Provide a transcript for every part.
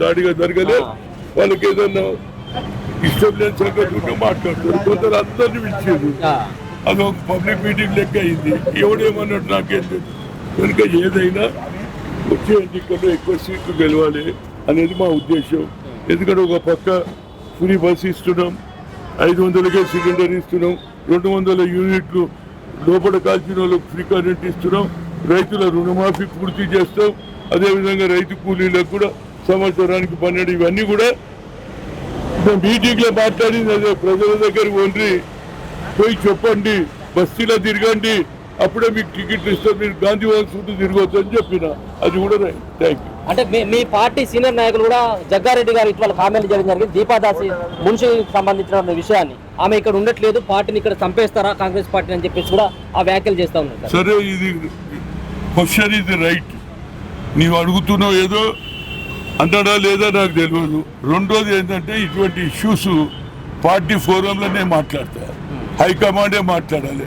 దాడిగా జరగలే. వాళ్ళకి ఏదన్నా ఇష్టం లేని సంగతి మాట్లాడతారు. కొందరు అందరిని పిలిచారు ఆ, అది ఒక పబ్లిక్ మీటింగ్ లెక్క అయింది. ఎవడేమన్నాడు నాకేం తెలియదు కనుక ఏదైనా వచ్చే ఎన్నికల్లో ఎక్కువ సీట్లు గెలవాలి అనేది మా ఉద్దేశం. ఎందుకంటే ఒక పక్క ఫ్రీ బస్ ఇస్తున్నాం ఐదు వందలకే సిలిండర్ ఇస్తున్నాం రెండు వందల యూనిట్లు లోపల కాల్చిన వాళ్ళకి ఫ్రీ కరెంట్ ఇస్తున్నాం రైతుల రుణమాఫీ పూర్తి చేస్తాం. అదేవిధంగా రైతు కూలీలకు కూడా సంవత్సరానికి పన్నెండు ఇవన్నీ కూడా మీటింగ్లో మాట్లాడింది. అదే ప్రజల దగ్గరికి వండి పోయి చెప్పండి బస్తీలో తిరగండి అప్పుడే మీకు టికెట్ ఇస్తాం మీరు గాంధీ భవన్ చుట్టూ తిరగవచ్చు అని చెప్పిన. అది కూడా థ్యాంక్ యూ అంటే మీ మీ పార్టీ సీనియర్ నాయకులు కూడా జగ్గారెడ్డి గారు ఇటీవల కామెంట్ చేయడం జరిగింది. దీపాదాసి మున్షికి సంబంధించిన విషయాన్ని. ఆమె ఇక్కడ ఉండట్లేదు పార్టీని ఇక్కడ చంపేస్తారా కాంగ్రెస్ పార్టీ అని చెప్పేసి కూడా ఆ వ్యాఖ్యలు చేస్తా ఉన్నారు సార్. సరే ఇది క్వశ్చన్ ఇది రైట్. నీవు అడుగుతున్నావు ఏదో అంటాడా లేదా నాకు తెలియదు రెండోది ఏంటంటే ఇటువంటి ఇష్యూస్ పార్టీ ఫోరంలోనే మాట్లాడతా. హైకమాండే మాట్లాడాలి.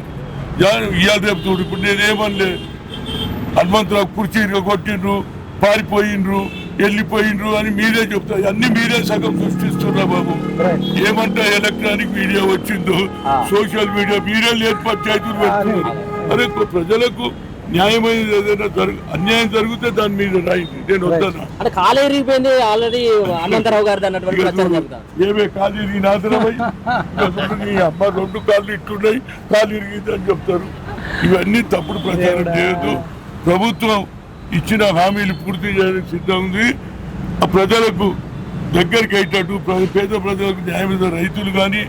ఇవాళ రేపు చూడు ఇప్పుడు నేనేమనలే. హనుమంతరావు కుర్చీ కొట్టిండ్రు పారిపోయిండ్రు వెళ్ళిపోయిండ్రు అని మీరే చెప్తారు. అన్ని మీరే సగం సృష్టిస్తున్నా బాబు? ఏమంటా ఎలక్ట్రానిక్ మీడియా వచ్చిందో. సోషల్ మీడియా మీరే లేని పంచాయతీలు పెడుతున్నారు. అరే ప్రజలకు న్యాయమైనది ఏదైనా జరుగు అన్యాయం జరిగితే దాని మీద రాయింది నేను వద్దాను అంటే ఆల్రెడీ హనుమంతరావు గారిది అన్నటువంటి ఏమే కాలు ఇరిగి నాదనమై? నీ అమ్మ రెండు కాళ్ళు ఇట్టున్నాయి కాలు ఇరిగింది అని చెప్తారు. ఇవన్నీ తప్పుడు ప్రచారం చేయొద్దు. ప్రభుత్వం ఇచ్చిన హామీలు పూర్తి చేయడానికి సిద్ధం ఉంది. ఆ ప్రజలకు దగ్గరికి అయ్యేటట్టు పేద ప్రజలకు న్యాయమైన రైతులు కానీ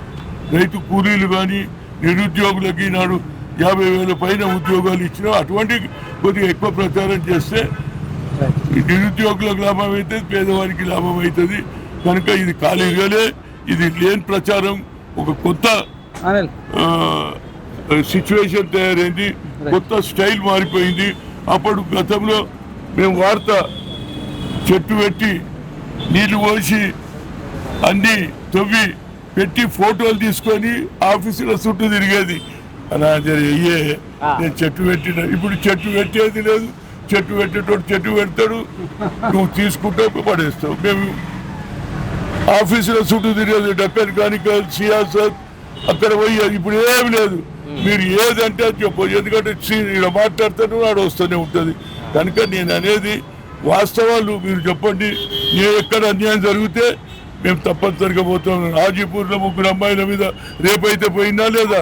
రైతు కూలీలు కానీ నిరుద్యోగులకి ఈనాడు యాభై వేల పైన ఉద్యోగాలు ఇచ్చినా అటువంటి కొద్దిగా ఎక్కువ ప్రచారం చేస్తే నిరుద్యోగులకు లాభం అవుతుంది పేదవారికి లాభం అవుతుంది. కనుక ఇది ఖాళీగానే ఇది లేని ప్రచారం ఒక కొత్త సిచ్యువేషన్ తయారైంది. కొత్త స్టైల్ మారిపోయింది. అప్పుడు గతంలో మేము వార్త చెట్టు పెట్టి నీళ్ళు పోసి అన్ని తవ్వి పెట్టి ఫోటోలు తీసుకొని ఆఫీసుల చుట్టూ తిరిగేది. అయ్యే. నేను చెట్టు పెట్టిన. ఇప్పుడు చెట్టు పెట్టేది లేదు. చెట్టు పెట్టేటోడు చెట్టు పెడతాడు. నువ్వు తీసుకుంటావు పడేస్తావు. మేము ఆఫీసుల చుట్టూ తిరిగేది డక్కన్ కానికల్ సియాసత్ అక్కడ పోయి ఇప్పుడు ఏమి లేదు. మీరు ఏదంటే అది చెప్పు. ఎందుకంటే ఈడ మాట్లాడుతూనే వాడు వస్తూనే ఉంటుంది. కనుక నేను అనేది వాస్తవాలు మీరు చెప్పండి. ఏ ఎక్కడ అన్యాయం జరిగితే మేము తప్పనిసరిగా పోతాం. హాజీపూర్లో ముగ్గురు అమ్మాయిల మీద రేపైతే పోయిందా లేదా?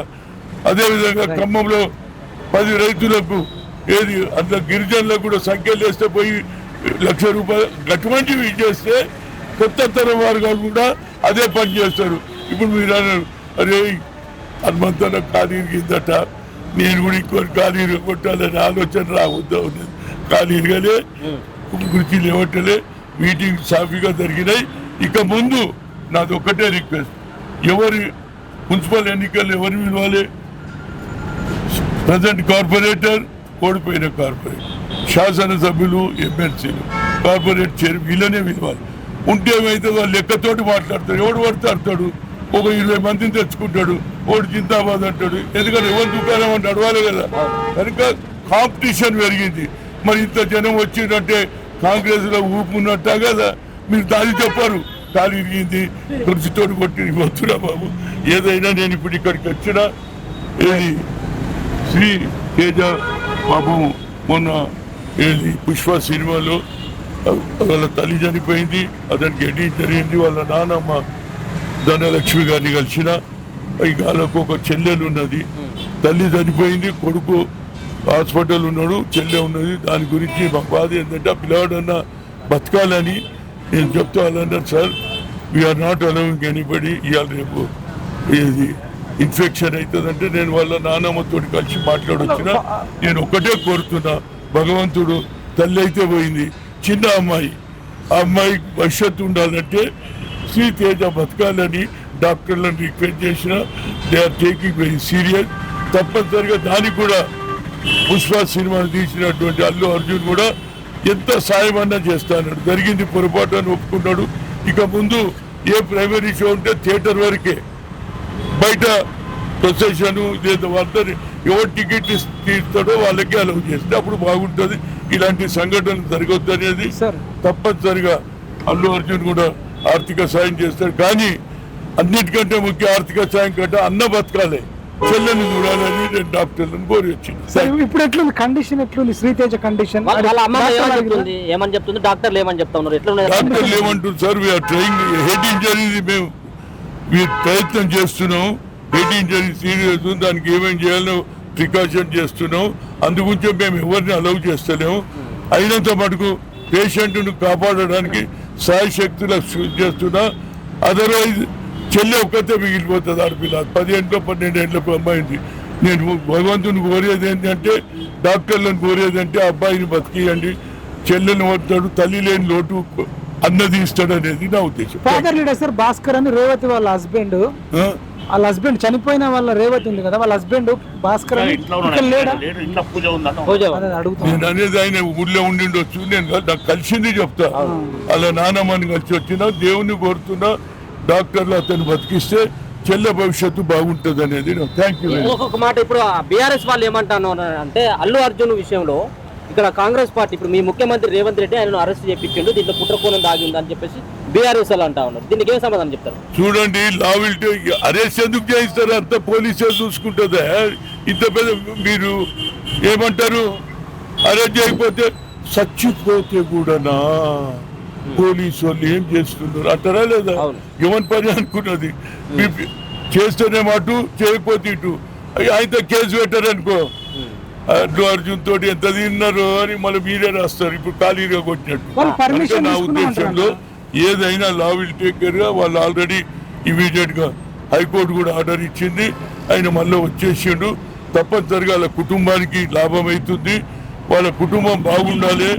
అదేవిధంగా ఖమ్మంలో పది రైతులకు ఏది అందులో గిరిజనులకు కూడా సంఖ్యలు వేస్తే పోయి లక్ష రూపాయలు అటువంటివి చేస్తే కొత్త తరం వారు కూడా అదే పని చేస్తారు. ఇప్పుడు మీరు అన్నారు అరే హనుమంతన ఖాళీ ఇరిగిందట నేను కూడా ఇంకో ఖాళీ కొట్టాలని ఆలోచన రావద్దా ఉన్నది ఖాళీ ఇరగలే గురించి లేవట్టలే మీటింగ్ సాఫీగా జరిగినాయి. ఇక ముందు నాది ఒక్కటే రిక్వెస్ట్. ఎవరి మున్సిపల్ ఎన్నికలు ఎవరు పిలవాలి ప్రజెంట్ కార్పొరేటర్ ఓడిపోయిన కార్పొరేటర్. శాసనసభ్యులు ఎమ్మెల్సీలు. కార్పొరేట్ చైర్ వీళ్ళనే పిలవాలి. ఉంటే ఏమైతే వాళ్ళు లెక్కతోటి మాట్లాడతారు. ఎవడు పడతాడు ఒక ఇరవై మందిని తెచ్చుకుంటాడు. ఓడి చింతాబాద్ అంటాడు. ఎందుకంటే ఎవరు దుకాణం అంటే అడవాలి కదా. కనుక కాంపిటీషన్ పెరిగింది. మరి ఇంత జనం వచ్చిందంటే కాంగ్రెస్లో ఊపు ఉన్నట్టా కదా. మీరు దాని చెప్పారు కాలు ఇరిగింది. కుర్చీతోటి కొట్టి వద్దురా బాబు. ఏదైనా నేను ఇప్పుడు ఇక్కడికి వచ్చినా ఏది? శ్రీ తేజ పాపం మొన్న ఏది పుష్ప సినిమాలో వాళ్ళ తల్లి చనిపోయింది అతనికి ఎడిట్ జరిగింది వాళ్ళ నాన్నమ్మ ధనలక్ష్మి గారిని కలిసిన ఈ వాళ్ళకు ఒక చెల్లెలు ఉన్నది తల్లి చనిపోయింది కొడుకు హాస్పిటల్ ఉన్నాడు చెల్లె ఉన్నది దాని గురించి మా బాధ ఏంటంటే ఆ పిల్లవాడన్నా బతకాలని నేను చెప్తా వాళ్ళన్నారు sir we are not allowing anybody ఇవాళ రేపు ఇది ఇన్ఫెక్షన్ అవుతుందంటే నేను వాళ్ళ నాన్నమ్మతో కలిసి మాట్లాడొచ్చిన. నేను ఒకటే కోరుతున్నా భగవంతుడు తల్లి అయితే పోయింది చిన్న అమ్మాయి. ఆ అమ్మాయి భవిష్యత్తు ఉండాలంటే శ్రీ తేజ బతకాలని డాక్టర్లను రిక్వెస్ట్ చేసిన. They are taking very serious. తప్పనిసరిగా దానికి కూడా పుష్ప సినిమాను తీసినటువంటి అల్లు అర్జున్ కూడా ఎంత సాయం అన్నా చేస్తాడు. జరిగింది పొరపాటు అని ఒప్పుకున్నాడు. ఇక ముందు ఏ ప్రైమరీ షో ఉంటే థియేటర్ వరకే. బయట ప్రొసెషన్ లేదా వాళ్ళని ఎవరు టికెట్ తీస్తాడో వాళ్ళకి అలౌ చేస్తే అప్పుడు బాగుంటుంది. ఇలాంటి సంఘటనలు జరగొద్దు అనేది సార్. తప్పనిసరిగా అల్లు అర్జున్ కూడా ఆర్థిక సాయం చేస్తాడు. కానీ అన్నిటికంటే ముఖ్య ఆర్థిక సాయం కంటే అన్న బతకాలి. చెల్లెని చూడాలని నేను డాక్టర్లను కోరి వచ్చింది. సరే ఇప్పుడు ఎట్లుంది? కండిషన్ ఎట్లుంది? శ్రీతేజ కండిషన్ ఏమని? చెప్తుంది? డాక్టర్లు ఏమని చెప్తా ఉన్నారు? డాక్టర్లు ఏమంటారు sir we are trying head injury మేము మీరు ప్రయత్నం చేస్తున్నాం. హెడ్ ఇంజరీ సీరియస్ దానికి ఏమేమి చేయాలో ప్రికాషన్ చేస్తున్నాం. అందుగురించి మేము ఎవరిని అలౌ చేస్తలేము. అయినంత మటుకు పేషెంట్ను కాపాడడానికి సాయశక్తులు చేస్తున్నా. అదర్వైజ్ చెల్లి ఒక్కతే మిగిలిపోతుంది ఆడపిల్ల. పదిహేనులో పన్నెండేళ్ళకు అమ్మాయింది. నేను భగవంతుని కోరేది ఏంటంటే డాక్టర్లను కోరేది అంటే అబ్బాయిని బతికియండి. చెల్లెని వస్తాడు తల్లి లేని లోటు అన్నది ఇస్తాడు అనేది నా ఉద్దేశం. ఫాదర్ లీడర్ సార్ భాస్కర్ అని రేవతి వాళ్ళ హస్బెండ్ ఆ? వాళ్ళ హస్బెండ్ చనిపోయిన వాళ్ళ రేవతి ఉంది కదా వాళ్ళ హస్బెండ్ భాస్కర్ నేను అనేది ఆయన ఊళ్ళో ఉండిండొచ్చు నేను కాదు, నాకు కలిసింది చెప్తా. అలా నానమ్మని కలిసి వచ్చినా దేవుని కోరుతున్నా డాక్టర్లు అతను బతికిస్తే చెల్లె భవిష్యత్తు బాగుంటుంది అనేది థ్యాంక్ యూ ఇంకొక మాట ఇప్పుడు బీఆర్ఎస్ వాళ్ళు ఏమంటాను అంటే అల్లు అర్జున్ విషయంలో ఇక్కడ కాంగ్రెస్ పార్టీ ఇప్పుడు మీ ముఖ్యమంత్రి రేవంత్ రెడ్డి ఆయనను అరెస్ట్ చేయించిండు దీంట్లో కుట్రకోణం దాగి ఉందని చెప్పేసి బీఆర్ఎస్ వాళ్ళు అంటా ఉన్నారు. దీనికి ఏం సమాధానం చెప్తారు? చూడండి లావిల్టీ అరెస్ట్ ఎందుకు చేయిస్తారు? అంత పోలీసే చూసుకుంటుందా. ఇంత పెద్ద మీరు ఏమంటారు? అరెస్ట్ చేయకపోతే చచ్చిపోతే కూడానా? పోలీసు వాళ్ళు ఏం చేస్తున్నారు? అంటారా లేదా. ఎవరి పని అనుకున్నది. చేస్తేనే అటు చేయకపోతే ఇటు. ఆయనతో కేసు పెట్టారనుకో. అల్లు అర్జున్ తోటి ఎంత తిన్నారు అని మళ్ళీ మీరే రాస్తారు. ఇప్పుడు ఖాళీగా కొట్టినట్టు. నా? ఉద్దేశంలో ఏదైనా లా విల్ టేక్ కేర్గా వాళ్ళు ఆల్రెడీ ఇమీడియట్గా హైకోర్టు కూడా ఆర్డర్ ఇచ్చింది. ఆయన మళ్ళీ వచ్చేసిండు. తప్పనిసరిగా వాళ్ళ కుటుంబానికి లాభం అవుతుంది. వాళ్ళ కుటుంబం బాగుండాలి.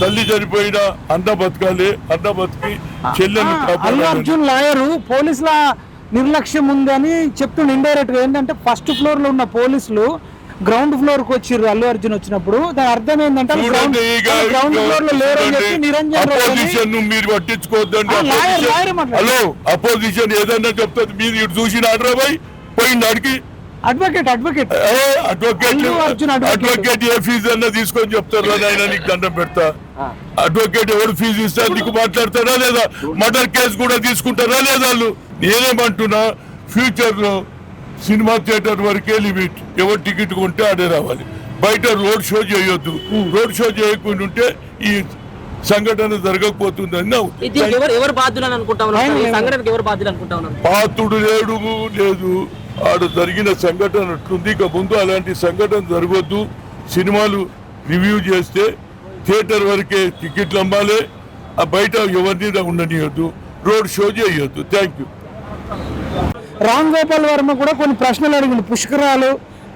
తల్లి చనిపోయినా అన్న బతకాలి. అన్న బతికి కాపాడాలి. అర్జున్ లాయరు పోలీసుల నిర్లక్ష్యం ఉంది అని చెప్తుండే ఇండైరెక్ట్గా. ఏంటంటే ఫస్ట్ ఫ్లోర్లో ఉన్న పోలీసులు గ్రౌండ్ ఫ్లోర్కు వచ్చిర్రు అల్లు అర్జున్ వచ్చినప్పుడు. దాని అర్థం ఏంటంటే గ్రౌండ్ ఫ్లోర్లో లేరు అని చెప్పి నిరంజన్ రెడ్డి అని- అపోజిషన్ మీరు పట్టించుకోవద్దండి. హలో అపోజిషన్ ఏదన్నా చెప్తుంది మీరు ఇటు చూసిన ఆర్డర్ పోయి పోయింది అడిగి అడ్వకేట్ అడ్వకేట్ అడ్వకేట్. అడ్వకేట్ ఏ ఫీజు అన్నా తీసుకొని చెప్తారు ఆయన నీకు దండం పెడతా. అడ్వకేట్ ఎవరు ఫీజు ఇస్తారు నీకు మాట్లాడతారా లేదా? మర్డర్ కేసు కూడా తీసుకుంటారా లేదా వాళ్ళు? నేనేమంటున్నా ఫ్యూచర్లో సినిమా థియేటర్ వరకే లిమిట్. ఎవరు టికెట్ కొంటే ఆడే రావాలి. బయట రోడ్ షో చేయొద్దు. రోడ్ షో చేయకుండా ఉంటే ఈ సంఘటన జరగకపోతుందని పాతుడు లేడు లేదు. ఆడ జరిగిన సంఘటన అట్లుంది. ఇక ముందు అలాంటి సంఘటన జరగొద్దు. సినిమాలు రివ్యూ చేస్తే థియేటర్ వరకే టికెట్లు అమ్మాలి. ఆ బయట ఎవరిని ఉండనియొద్దు. రోడ్ షో చేయొద్దు. Thank you. రామ్ గోపాల్ వర్మ కూడా కొన్ని ప్రశ్నలు అడిగింది పుష్కరాలు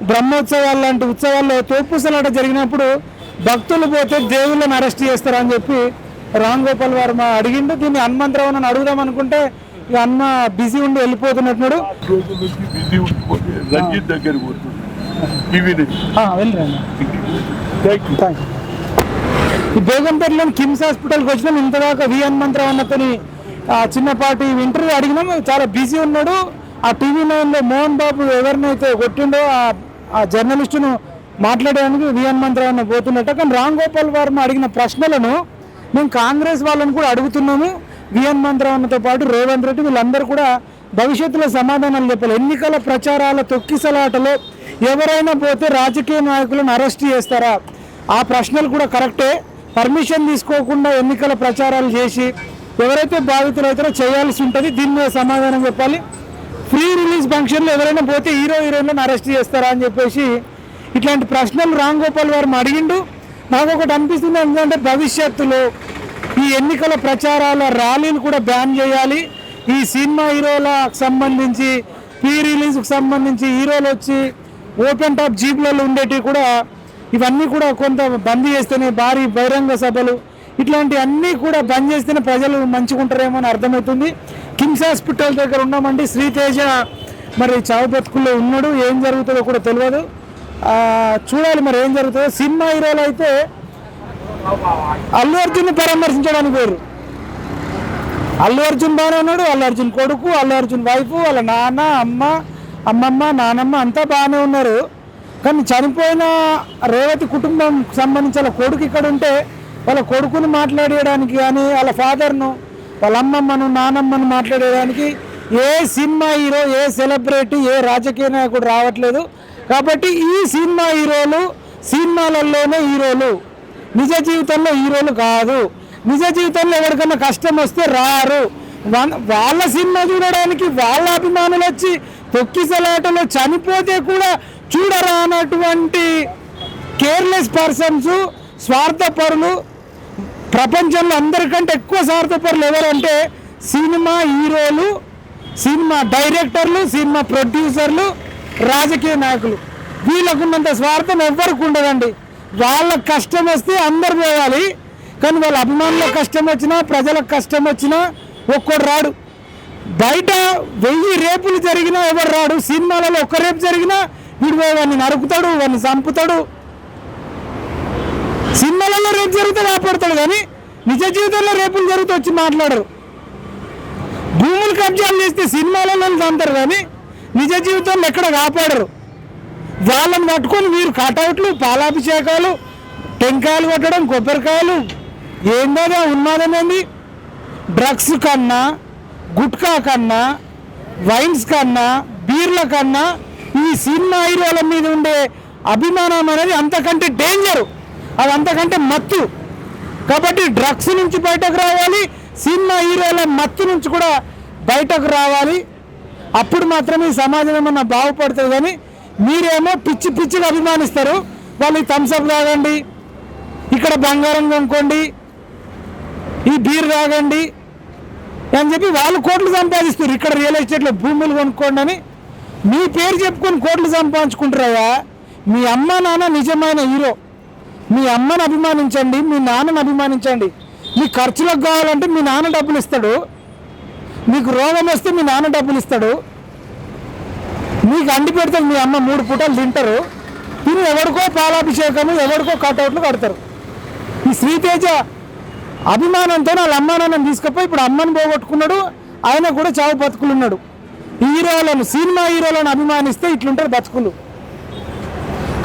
బ్రహ్మోత్సవాలు లాంటి ఉత్సవాల్లో తోపుసలాట జరిగినప్పుడు భక్తులు పోతే దేవుళ్ళని అరెస్ట్ చేస్తారని చెప్పి రామ్ గోపాల్ వర్మ అడిగిండు. దీన్ని హనుమంతరావు అని అడుగుదాం అనుకుంటే ఇక అన్న బిజీ ఉండి వెళ్ళిపోతున్నట్టున్నాడు. బేగంపేటలోని కిమ్స్ హాస్పిటల్కి వచ్చినాం. ఇంతదాకా వి హనుమంతరావు అన్నతోని చిన్నపాటి ఇంటర్వ్యూ అడిగినాం. చాలా బిజీ ఉన్నాడు. ఆ టీవీ నైన్లో మోహన్ బాబు ఎవరినైతే కొట్టిండో ఆ- ఆ జర్నలిస్టును మాట్లాడడానికి విఎన్ మంత్రి అన్న పోతున్నట్ట. కానీ రామ్ గోపాల్ వర్మ అడిగిన ప్రశ్నలను మేము కాంగ్రెస్ వాళ్ళని కూడా అడుగుతున్నాము. విఎన్ మంత్రవన్నతో పాటు రేవంత్ రెడ్డి వీళ్ళందరూ కూడా భవిష్యత్తులో సమాధానాలు చెప్పాలి. ఎన్నికల ప్రచారాల తొక్కిసలాటలో ఎవరైనా పోతే రాజకీయ నాయకులను అరెస్ట్ చేస్తారా? ఆ ప్రశ్నలు కూడా కరెక్టే. పర్మిషన్ తీసుకోకుండా ఎన్నికల ప్రచారాలు చేసి ఎవరైతే బాధితులు అవుతారో చేయాల్సి ఉంటుంది. దీని మీద సమాధానం చెప్పాలి. ఫ్రీ రిలీజ్ ఫంక్షన్లో ఎవరైనా పోతే హీరో హీరోయిన్లను అరెస్ట్ చేస్తారా అని చెప్పేసి ఇట్లాంటి ప్రశ్నలు రామ్ గోపాల్ వర్మ అడిగిండు. నాకు ఒకటి అనిపిస్తుంది ఎందుకంటే భవిష్యత్తులో ఈ ఎన్నికల ప్రచారాల ర్యాలీలు కూడా బ్యాన్ చేయాలి. ఈ సినిమా హీరోలకు సంబంధించి ప్రీ రిలీజ్కి సంబంధించి హీరోలు వచ్చి ఓపెన్ టాప్ జీప్లలో ఉండేటివి కూడా ఇవన్నీ కూడా కొంత బంద్ చేస్తేనే భారీ బహిరంగ సభలు ఇట్లాంటివన్నీ కూడా బంద్ చేస్తేనే ప్రజలు మంచిగా ఉంటారేమో అని అర్థమవుతుంది. కిమ్స్ హాస్పిటల్ దగ్గర ఉన్నామండి. శ్రీతేజ మరి చావు బతుకుల్లో ఉన్నాడు. ఏం జరుగుతుందో కూడా తెలియదు. చూడాలి మరి ఏం జరుగుతుందో. సినిమా హీరోలు అయితే అల్లు అర్జున్ పరామర్శించడానికి పోయారు. అల్లు అర్జున్ బాగానే ఉన్నాడు. అల్లు అర్జున్ కొడుకు అల్లు అర్జున్ వైఫ్ వాళ్ళ నాన్న అమ్మ అమ్మమ్మ నానమ్మ అంతా బాగానే ఉన్నారు. కానీ చనిపోయిన రేవతి కుటుంబం సంబంధించిన కొడుకు ఇక్కడ ఉంటే వాళ్ళ కొడుకుని మాట్లాడేయడానికి కానీ వాళ్ళ ఫాదర్ను వాళ్ళ అమ్మమ్మను నానమ్మను మాట్లాడేయడానికి ఏ సినిమా హీరో ఏ సెలబ్రిటీ ఏ రాజకీయ నాయకుడు రావట్లేదు. కాబట్టి ఈ సినిమా హీరోలు సినిమాలలోనే హీరోలు. నిజ జీవితంలో హీరోలు కాదు. నిజ జీవితంలో ఎవరికైనా కష్టం వస్తే రారు. వాళ్ళ సినిమా చూడడానికి వాళ్ళ అభిమానులు వచ్చి తొక్కిసలాటలో చనిపోతే కూడా చూడరా అన్నటువంటి కేర్లెస్ పర్సన్స్ స్వార్థపరులు ప్రపంచంలో అందరికంటే ఎక్కువ సార్థపరులు ఎవరంటే సినిమా హీరోలు సినిమా డైరెక్టర్లు సినిమా ప్రొడ్యూసర్లు రాజకీయ నాయకులు. వీళ్ళకున్నంత స్వార్థం ఎవ్వరికి ఉండదండి. వాళ్ళ కష్టం వస్తే అందరు పోవాలి. కానీ వాళ్ళ అభిమానులకు కష్టం వచ్చినా ప్రజలకు కష్టం వచ్చినా ఒక్కడు రాడు. బయట వెయ్యి రేపులు జరిగినా ఎవరు రాడు? సినిమాలలో ఒక్క రేపు జరిగినా వీడు వాడిని నరుకుతాడు వాడిని చంపుతాడు. సినిమాలలో రేపు జరిగితే కాపాడతాడు కానీ నిజ జీవితంలో రేపులు జరిగితే వచ్చి మాట్లాడరు. భూములు కబ్జాలు చేస్తే సినిమాలలో చంపుతారు కానీ నిజ జీవితంలో ఎక్కడ కాపాడరు. వాళ్ళని పట్టుకొని వీరు కటౌట్లు పాలాభిషేకాలు టెంకాయలు కొట్టడం కొబ్బరికాయలు ఏందో? ఉన్నదనేది డ్రగ్స్ కన్నా గుట్కా కన్నా వైన్స్ కన్నా బీర్ల కన్నా ఈ సినిమా హీరోల మీద ఉండే అభిమానం అనేది అంతకంటే డేంజరు. అది అంతకంటే మత్తు. కాబట్టి డ్రగ్స్ నుంచి బయటకు రావాలి సినిమా హీరోల మత్తు నుంచి కూడా బయటకు రావాలి. అప్పుడు మాత్రమే ఈ సమాజం ఏమన్నా బాగుపడుతుంది కానీ మీరేమో పిచ్చి పిచ్చిగా అభిమానిస్తారు. వాళ్ళు థమ్స్అప్ తాగండి ఇక్కడ బంగారం కొనుక్కోండి ఈ బీర్ తాగండి అని చెప్పి వాళ్ళు కోట్లు సంపాదిస్తారు ఇక్కడ రియల్ ఎస్టేట్లో భూములు కొనుక్కోండి అని మీ పేరు చెప్పుకొని కోట్లు సంపాదించుకుంటారా మీ అమ్మ నాన్న నిజమైన హీరో. మీ అమ్మని అభిమానించండి మీ నాన్నని అభిమానించండి. మీ ఖర్చులకు కావాలంటే మీ నాన్న డబ్బులు ఇస్తాడు. మీకు రోగం వస్తే మీ నాన్న డబ్బులు ఇస్తాడు. మీకు అండి పెడితే మీ అమ్మ మూడు పూటలు తింటారు. తిని ఎవరికో పాలాభిషేకము ఎవరికో కటౌట్లు కడతారు. ఈ శ్రీతేజ అభిమానంతో వాళ్ళ అమ్మా నాన్నని తీసుకుపోయి ఇప్పుడు అమ్మని పోగొట్టుకున్నాడు. ఆయన కూడా చావు బతుకులు ఉన్నాడు హీరోలను సినిమా హీరోలను అభిమానిస్తే ఇట్లుంటారు బతుకులు.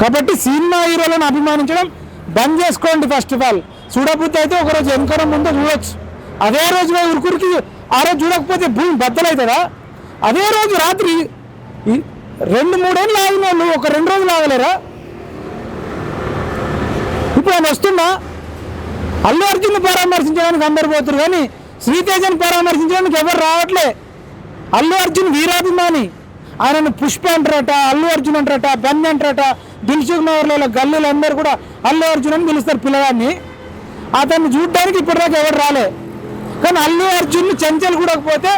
కాబట్టి సినిమా హీరోలను అభిమానించడం బంద్ చేసుకోండి ఫస్ట్ ఆఫ్ ఆల్ చూడబుద్ధి అయితే ఒకరోజు వెనకన ముందు చూడొచ్చు. అదే రోజు ఉరుకురికి ఆ రోజు చూడకపోతే భూమి బద్దలవుతుందా అదే రోజు రాత్రి రెండు మూడేళ్ళు ఆగిన వాళ్ళు ఒక రెండు రోజులు ఆగలేరా? ఇప్పుడు ఆయన వస్తున్నా అల్లు అర్జున్ పరామర్శించడానికి అందరు పోతారు కానీ శ్రీతేజని పరామర్శించడానికి ఎవరు రావట్లే. అల్లు అర్జున్ వీరాభిమాని. ఆయనను పుష్ప అంటారట అల్లు అర్జున్ అంటారట బంద్ అంటారట దిల్సుఖ్ నగర్లో గల్లీలు అందరూ కూడా అల్లు అర్జున్ అని పిలుస్తారు పిల్లగాన్ని. అతన్ని చూడడానికి ఇప్పటిదాకా ఎవరు రాలే. కానీ అల్లు అర్జున్ చెంచల్ కూడా పోతే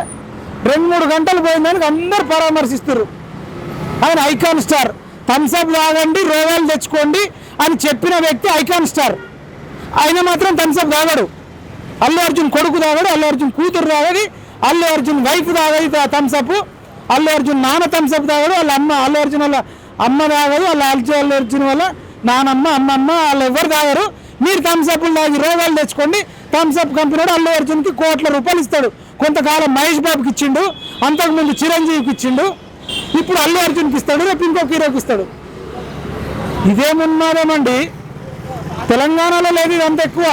రెండు మూడు గంటలు పోయిందానికి అందరు పరామర్శిస్తారు. ఆయన ఐకాన్ స్టార్. థమ్స్అప్ తాగండి రోగాలు తెచ్చుకోండి అని చెప్పిన వ్యక్తి ఐకాన్ స్టార్. ఆయన మాత్రం థమ్స్అప్ తాగడు. అల్లు అర్జున్ కొడుకు తాగడు అల్లు అర్జున్ కూతురు తాగది అల్లు అర్జున్ వైఫ్ తాగది థమ్స్అప్ అల్లు అర్జున్ నాన్న థమ్స్అప్ తాగడు వాళ్ళ అమ్మ అల్లు అర్జున్ వాళ్ళ అమ్మ తాగదు వాళ్ళ అల్లు అల్లు అర్జున్ నానమ్మ అమ్మమ్మ వాళ్ళు ఎవరు తాగరు. మీరు థమ్స్అప్లు తాగి రోగాలు తెచ్చుకోండి. థమ్స్అప్ కంపెనీ అల్లు అర్జున్కి కోట్ల రూపాయలు ఇస్తాడు. కొంతకాలం మహేష్ బాబుకి ఇచ్చిండు. అంతకుముందు చిరంజీవికి ఇచ్చిండు. ఇప్పుడు అల్లు అర్జున్కి ఇస్తాడు రేపు ఇంకొక హీరోకి ఇస్తాడు. ఇదేమున్నారేమండి? తెలంగాణలో లేదు ఇదంత ఎక్కువ.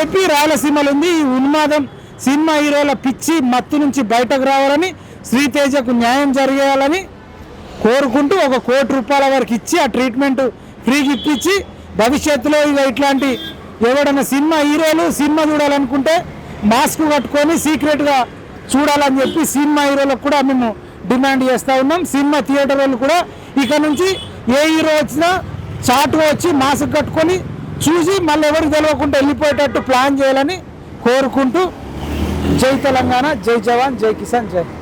ఏపీ రాయలసీమలో ఉంది. ఈ ఉన్మాదం సినిమా హీరోల పిచ్చి మత్తు నుంచి బయటకు రావాలని శ్రీతేజకు న్యాయం జరిగేయాలని కోరుకుంటూ ఒక కోటి రూపాయల వరకు ఇచ్చి ఆ ట్రీట్మెంట్ ఫ్రీకి ఇప్పించి భవిష్యత్తులో ఇక ఇట్లాంటి ఎవడైనా సినిమా హీరోలు సినిమా చూడాలనుకుంటే మాస్క్ కట్టుకొని సీక్రెట్గా చూడాలని చెప్పి సినిమా హీరోలకు కూడా మేము డిమాండ్ చేస్తూ ఉన్నాం. సినిమా థియేటర్ వాళ్ళు కూడా ఇక నుంచి ఏ హీరో వచ్చినా చాటుగా వచ్చి మాస్క్ కట్టుకొని చూసి మళ్ళీ ఎవరికి తెలియకుండా వెళ్ళిపోయేటట్టు ప్లాన్ చేయాలని కోరుకుంటూ జై తెలంగాణ జై జవాన్ జై కిసాన్ జై